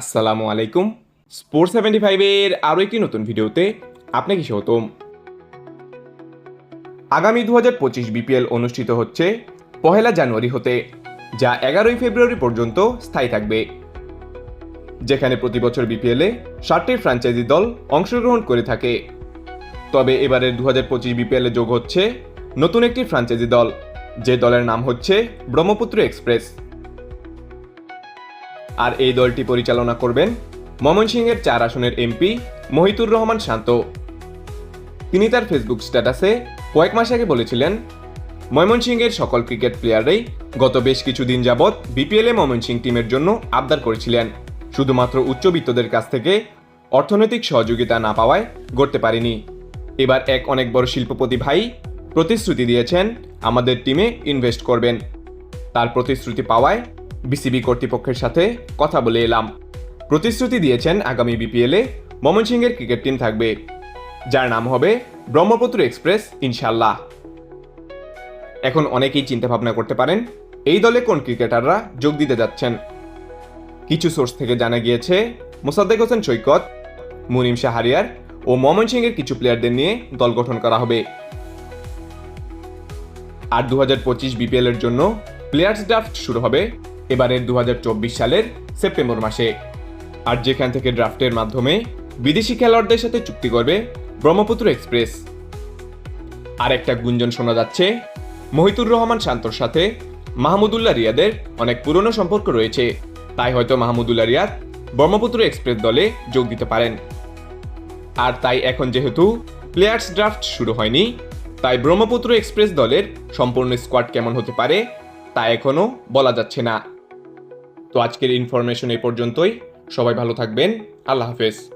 আসসালামু আলাইকুম। Sports seventy ফাইভের আরও একটি নতুন ভিডিওতে আপনাকে স্বাগতম। আগামী দু হাজার পঁচিশ বিপিএল অনুষ্ঠিত হচ্ছে পহেলা জানুয়ারি হতে, যা এগারোই ফেব্রুয়ারি পর্যন্ত স্থায়ী থাকবে। যেখানে প্রতি বছর বিপিএলে ষাটটি ফ্র্যাঞ্চাইজি দল অংশগ্রহণ করে থাকে। তবে এবারের দু হাজার পঁচিশ বিপিএলে যোগ হচ্ছে নতুন একটি ফ্র্যাঞ্চাইজি দল, যে দলের নাম হচ্ছে ব্রহ্মপুত্র এক্সপ্রেস আর এই দলটি পরিচালনা করবেন ময়মনসিংহের চার আসনের এমপি মহিতুর রহমান শান্ত। তিনি তার ফেসবুক স্ট্যাটাসে কয়েক মাস আগে বলেছিলেন, ময়মনসিংহের সকল ক্রিকেট প্লেয়াররাই গত বেশ কিছুদিন যাবৎ বিপিএলে ময়মনসিংহ টিমের জন্য আবদার করেছিলেন। শুধুমাত্র উচ্চবিত্তদের কাছ থেকে অর্থনৈতিক সহযোগিতা না পাওয়ায় গড়তে পারেনি। এবার এক অনেক বড় শিল্পপতি ভাই প্রতিশ্রুতি দিয়েছেন, আমাদের টিমে ইনভেস্ট করবেন। তার প্রতিশ্রুতি পাওয়ায় বিসিবি কর্তৃপক্ষের সাথে কথা বলে এলাম। প্রতিশ্রুতি দিয়েছেন আগামী বিপিএলে ময়মনসিংহের ক্রিকেট টিম থাকবে। যার নাম হবে ব্রহ্মপুত্র এক্সপ্রেস ইনশাল্লাহ এখন অনেকেই চিন্তা ভাবনা করতে পারেন, এই দলে কোন ক্রিকেটাররা যোগ দিতে যাচ্ছেন? কিছু সোর্স থেকে জানা গিয়েছে, মোসাদ্দেক হোসেন সৈকত, মুনিম শাহরিয়ার ও ময়মনসিংহের কিছু প্লেয়ারদের নিয়ে দল গঠন করা হবে। আর দু হাজার পঁচিশ বিপিএল এর জন্য প্লেয়ার্স ড্রাফট শুরু হবে এবারের দু হাজার চব্বিশ সালের সেপ্টেম্বর মাসে। আর যেখান থেকে ড্রাফটের মাধ্যমে বিদেশি খেলোয়াড়দের সাথে চুক্তি করবে ব্রহ্মপুত্র এক্সপ্রেস। আর একটা গুঞ্জন শোনা যাচ্ছে, মহিতুর রহমান শান্তর সাথে মাহমুদুল্লাহ রিয়াদের অনেক পুরনো সম্পর্ক রয়েছে। তাই হয়তো মাহমুদুল্লাহ রিয়াদ ব্রহ্মপুত্র এক্সপ্রেস দলে যোগ দিতে পারেন। আর তাই এখন যেহেতু প্লেয়ার্স ড্রাফট শুরু হয়নি, তাই ব্রহ্মপুত্র এক্সপ্রেস দলের সম্পূর্ণ স্কোয়াড কেমন হতে পারে তা এখনও বলা যাচ্ছে না। তো আজকের ইনফরমেশন এ পর্যন্তই। সবাই ভালো থাকবেন। আল্লাহ হাফেজ।